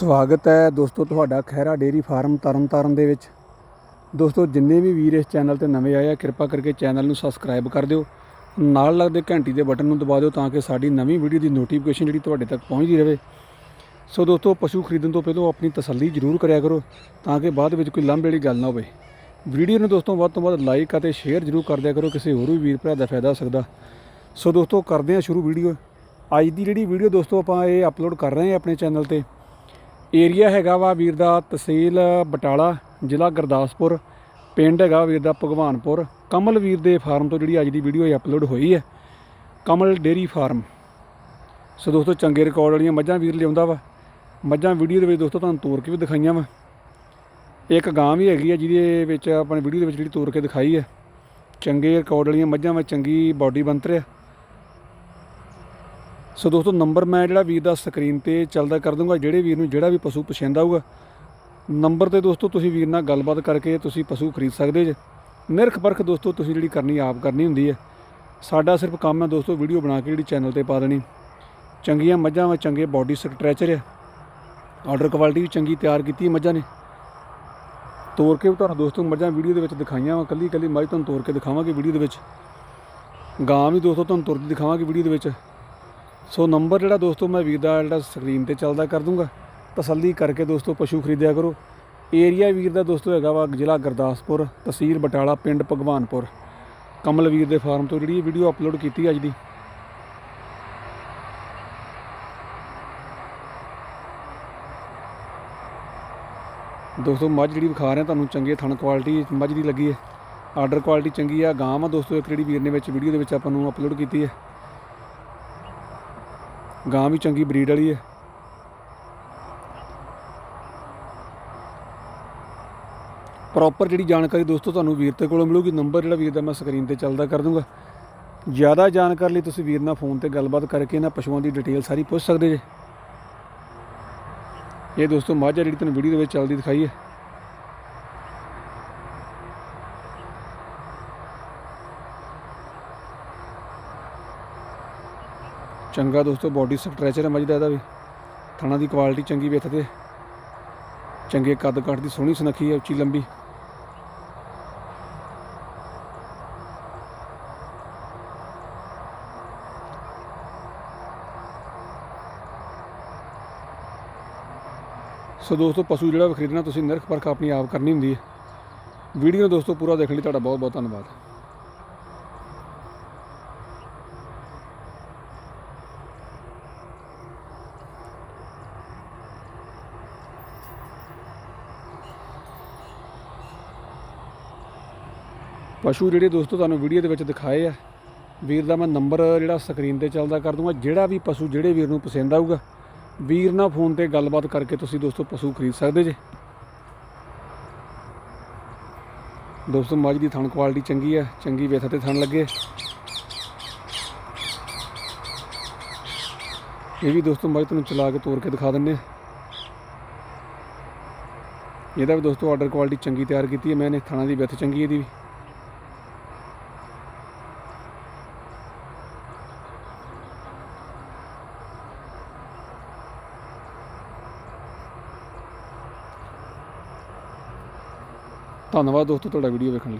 ਸਵਾਗਤ ਹੈ ਦੋਸਤੋ ਤੁਹਾਡਾ ਖਹਿਰਾ ਡੇਰੀ ਫਾਰਮ ਤਰਨਤਾਰਨ ਦੇ ਵਿੱਚ। ਦੋਸਤੋ, ਜਿੰਨੇ ਵੀ ਵੀਰ ਇਸ ਚੈਨਲ ਤੇ ਨਵੇਂ ਆਏ ਆ, ਕਿਰਪਾ ਕਰਕੇ ਚੈਨਲ ਨੂੰ ਸਬਸਕ੍ਰਾਈਬ ਕਰ ਦਿਓ। ਨਾਲ ਲੱਗਦੇ ਘੰਟੀ ਦੇ ਬਟਨ ਨੂੰ ਦਬਾ ਦਿਓ ਤਾਂ ਕਿ ਸਾਡੀ ਨਵੀਂ ਵੀਡੀਓ ਦੀ ਨੋਟੀਫਿਕੇਸ਼ਨ ਜਿਹੜੀ ਤੁਹਾਡੇ ਤੱਕ ਪਹੁੰਚਦੀ ਰਹੇ। ਸੋ ਦੋਸਤੋ, ਪਸ਼ੂ ਖਰੀਦਣ ਤੋਂ ਪਹਿਲਾਂ ਆਪਣੀ ਤਸੱਲੀ ਜ਼ਰੂਰ ਕਰਿਆ ਕਰੋ ਤਾਂ ਕਿ ਬਾਅਦ ਵਿੱਚ ਕੋਈ ਲੰਬੇ ਵਾਲੀ ਗੱਲ ਨਾ ਹੋਵੇ। ਵੀਡੀਓ ਨੂੰ ਦੋਸਤੋ, ਵੱਧ ਤੋਂ ਵੱਧ ਲਾਈਕ ਅਤੇ ਸ਼ੇਅਰ ਜ਼ਰੂਰ ਕਰ ਦਿਆ ਕਰੋ, ਕਿਸੇ ਹੋਰ ਵੀ ਵੀਰ ਭਰਾ ਦਾ ਫਾਇਦਾ ਹੋ ਸਕਦਾ। ਸੋ ਦੋਸਤੋ, ਕਰਦੇ ਹਾਂ ਸ਼ੁਰੂ ਵੀਡੀਓ ਅੱਜ ਦੀ ਜਿਹੜੀ ਵੀਡੀਓ ਦੋਸਤੋ, ਆਪਾਂ ਇਹ ਅਪਲੋਡ ਕਰ ਰਹੇ ਹਾਂ ਆਪਣੇ ਚੈਨਲ ਤੇ। ਏਰੀਆ ਹੈਗਾ ਵਾ ਵੀਰ ਦਾ ਤਹਿਸੀਲ ਬਟਾਲਾ, ਜ਼ਿਲ੍ਹਾ ਗੁਰਦਾਸਪੁਰ। ਪਿੰਡ ਹੈਗਾ ਵੀਰ ਦਾ ਭਗਵਾਨਪੁਰ। ਕਮਲ ਵੀਰ ਦੇ ਫਾਰਮ ਤੋਂ ਜਿਹੜੀ ਅੱਜ ਦੀ ਵੀਡੀਓ ਅਪਲੋਡ ਹੋਈ ਹੈ, ਕਮਲ ਡੇਰੀ ਫਾਰਮ। ਸੋ ਦੋਸਤੋ, ਚੰਗੇ ਰਿਕਾਰਡ ਵਾਲੀਆਂ ਮੱਝਾਂ ਵੀਰ ਲਿਆਉਂਦਾ ਵਾ। ਮੱਝਾਂ ਵੀਡੀਓ ਦੇ ਵਿੱਚ ਦੋਸਤੋ ਤੁਹਾਨੂੰ ਤੋਰ ਕੇ ਵੀ ਦਿਖਾਈਆਂ ਵਾ। ਇੱਕ ਗਾਂ ਵੀ ਹੈਗੀ ਆ ਜਿਹਦੇ ਵਿੱਚ ਆਪਣੇ ਵੀਡੀਓ ਦੇ ਵਿੱਚ ਜਿਹੜੀ ਤੋਰ ਕੇ ਦਿਖਾਈ ਹੈ। ਚੰਗੇ ਰਿਕਾਰਡ ਵਾਲੀਆਂ ਮੱਝਾਂ ਵਿੱਚ ਚੰਗੀ ਬਾਡੀ ਬਣਤਰ ਹੈ ਸੋ ਦੋਸਤੋ ਨੰਬਰ ਮੈਂ ਜਿਹੜਾ ਵੀਰ ਦਾ ਸਕਰੀਨ ਤੇ ਚੱਲਦਾ ਕਰ ਦੂੰਗਾ ਜਿਹੜੇ ਵੀਰ ਨੂੰ ਜਿਹੜਾ ਵੀ ਪਸ਼ੂ ਪਸੰਦ ਆਊਗਾ ਨੰਬਰ ਤੇ ਦੋਸਤੋ ਤੁਸੀਂ ਵੀਰ ਨਾਲ ਗੱਲਬਾਤ ਕਰਕੇ ਤੁਸੀਂ ਪਸ਼ੂ ਖਰੀਦ ਸਕਦੇ ਜੇ। ਨਿਰਖ ਪਰਖ ਦੋਸਤੋ, ਤੁਸੀਂ ਜਿਹੜੀ ਕਰਨੀ ਆਪ ਕਰਨੀ ਹੁੰਦੀ ਹੈ। ਸਾਡਾ ਸਿਰਫ ਕੰਮ ਹੈ ਦੋਸਤੋ ਵੀਡੀਓ ਬਣਾ ਕੇ ਜਿਹੜੀ ਚੈਨਲ ਤੇ ਪਾ ਦੇਣੀ। ਚੰਗੀਆਂ ਮੱਝਾਂ ਵਿੱਚ ਚੰਗੇ ਬਾਡੀ ਸਟ੍ਰੈਚਰ ਹੈ ਆਰਡਰ ਕੁਆਲਿਟੀ ਵੀ ਚੰਗੀ ਤਿਆਰ ਕੀਤੀ ਮੱਝਾਂ ਨੇ। ਤੋੜ ਕੇ ਵੀ ਤੁਹਾਨੂੰ ਦੋਸਤੋ ਮੱਝਾਂ ਵੀਡੀਓ ਦੇ ਵਿੱਚ ਦਿਖਾਈਆਂ ਵਾ ਕੱਲੀ ਕੱਲੀ ਮੱਝ ਤੁਹਾਨੂੰ ਤੋੜ ਕੇ ਦਿਖਾਵਾਂਗੇ ਵੀਡੀਓ ਦੇ ਵਿੱਚ। ਗਾਂ ਵੀ ਦੋਸਤੋ ਤੁਹਾਨੂੰ ਤੁਰਦੀ ਦਿਖਾਵਾਂਗੇ ਵੀਡੀਓ ਦੇ ਵਿੱਚ। ਸੋ ਨੰਬਰ ਜਿਹੜਾ ਦੋਸਤੋ ਮੈਂ ਵੀਰ ਦਾ ਜਿਹੜਾ ਸਕਰੀਨ ਤੇ ਚੱਲਦਾ ਕਰ ਦੂੰਗਾ, ਤਸੱਲੀ ਕਰਕੇ ਦੋਸਤੋ ਪਸ਼ੂ ਖਰੀਦਿਆ ਕਰੋ। ਏਰੀਆ ਵੀਰ ਦਾ ਦੋਸਤੋ ਹੈਗਾ ਵਾ ਜ਼ਿਲ੍ਹਾ ਗੁਰਦਾਸਪੁਰ, ਤਹਿਸੀਲ ਬਟਾਲਾ, ਪਿੰਡ ਭਗਵਾਨਪੁਰ। ਕਮਲਵੀਰ ਦੇ ਫਾਰਮ ਤੋਂ ਜਿਹੜੀ ਵੀਡੀਓ ਅਪਲੋਡ ਕੀਤੀ ਅੱਜ ਦੀ। ਦੋਸਤੋ ਮੱਝ ਜਿਹੜੀ ਵਿਖਾ ਰਿਹਾ ਤੁਹਾਨੂੰ ਚੰਗੇ ਥਣ ਕੁਆਲਿਟੀ ਮੱਝ ਦੀ ਲੱਗੀ ਹੈ। ਆਰਡਰ ਕੁਆਲਿਟੀ ਚੰਗੀ ਆ, ਗਾਂ ਆ ਦੋਸਤੋ, ਇੱਕ ਜਿਹੜੀ ਵੀਰ ਨੇ ਵਿੱਚ ਵੀਡੀਓ ਦੇ ਵਿੱਚ ਆਪਾਂ ਨੂੰ ਅਪਲੋਡ ਕੀਤੀ ਹੈ। ਗਾਂ ਵੀ ਚੰਗੀ ਬਰੀਡ ਵਾਲੀ ਹੈ ਪ੍ਰੋਪਰ ਜਿਹੜੀ ਜਾਣਕਾਰੀ ਦੋਸਤੋ ਤੁਹਾਨੂੰ ਵੀਰ ਤੇ ਕੋਲੋਂ ਮਿਲੂਗੀ ਨੰਬਰ ਜਿਹੜਾ ਵੀਰ ਦਾ ਮੈਂ ਸਕਰੀਨ ਤੇ ਚੱਲਦਾ ਕਰ ਦੂੰਗਾ। ਜ਼ਿਆਦਾ ਜਾਣਕਾਰੀ ਲਈ ਤੁਸੀਂ ਵੀਰ ਨਾਲ ਫੋਨ ਤੇ ਗੱਲਬਾਤ ਕਰਕੇ ਇਹਨਾਂ ਪਸ਼ੂਆਂ ਦੀ ਡਿਟੇਲ ਸਾਰੀ ਪੁੱਛ ਸਕਦੇ ਜੇ। ਇਹ ਦੋਸਤੋ ਮਾਝਾ ਜਿਹੜੀ ਤੁਹਾਨੂੰ ਵੀਡੀਓ ਦੇ ਵਿੱਚ ਚੱਲਦੀ ਦਿਖਾਈ ਹੈ ਚੰਗਾ ਦੋਸਤੋ ਬਾਡੀ ਸਟ੍ਰੈਚਰ ਹੈ ਮੱਝ ਦਾ ਇਹਦਾ ਵੀ। ਥਣਾ ਦੀ ਕੁਆਲਿਟੀ ਚੰਗੀ ਵਿੱਥ ਤੇ। ਚੰਗੇ ਕੱਦ ਕੱਟ ਦੀ ਸੋਹਣੀ ਸੁਨੱਖੀ ਹੈ, ਉੱਚੀ ਲੰਬੀ। ਸੋ ਦੋਸਤੋ, ਪਸ਼ੂ ਜਿਹੜਾ ਵੀ ਖਰੀਦਣਾ, ਤੁਸੀਂ ਨਿਰਖ ਪਰਖ ਆਪਣੀ ਆਪ ਕਰਨੀ ਹੁੰਦੀ ਹੈ। ਵੀਡੀਓ ਦੋਸਤੋ, ਪੂਰਾ ਦੇਖਣ ਲਈ ਤੁਹਾਡਾ ਬਹੁਤ ਬਹੁਤ ਧੰਨਵਾਦ। ਪਸ਼ੂ ਜਿਹੜੇ ਦੋਸਤੋ ਤੁਹਾਨੂੰ ਵੀਡੀਓ ਦੇ ਵਿੱਚ ਦਿਖਾਏ ਆ, ਵੀਰ ਦਾ ਮੈਂ ਨੰਬਰ ਜਿਹੜਾ ਸਕਰੀਨ ਤੇ ਚੱਲਦਾ ਕਰ ਦੂੰਗਾ, ਜਿਹੜਾ ਵੀ ਪਸ਼ੂ ਜਿਹੜੇ ਵੀਰ ਨੂੰ ਪਸੰਦ ਆਊਗਾ, ਵੀਰ ਨਾਲ ਫੋਨ ਤੇ ਗੱਲਬਾਤ ਕਰਕੇ ਤੁਸੀਂ ਦੋਸਤੋ ਪਸ਼ੂ ਖਰੀਦ ਸਕਦੇ ਜੇ। ਦੋਸਤੋ ਮੱਝ ਦੀ ਥਣ ਕੁਆਲਿਟੀ ਚੰਗੀ ਹੈ ਚੰਗੀ ਵੇਥ ਤੇ ਥਣ ਲੱਗੇ ਇਹ ਵੀ ਦੋਸਤੋ ਮੱਝ ਤੁਹਾਨੂੰ ਚਲਾ ਕੇ ਤੋੜ ਕੇ ਦਿਖਾ ਦਿੰਨੇ ਆ। ਇਹਦਾ ਵੀ ਦੋਸਤੋ ਆਰਡਰ ਕੁਆਲਿਟੀ ਚੰਗੀ ਤਿਆਰ ਕੀਤੀ ਹੈ ਮੈਂ ਮੈਨੇ ਥਾਣਾ ਦੀ ਵਿੱਥ ਚੰਗੀ ਇਹਦੀ ਵੀ। ਧੰਨਵਾਦ ਦੋਸਤੋ ਤੁਹਾਡਾ ਵੀਡੀਓ ਵੇਖਣ ਲਈ।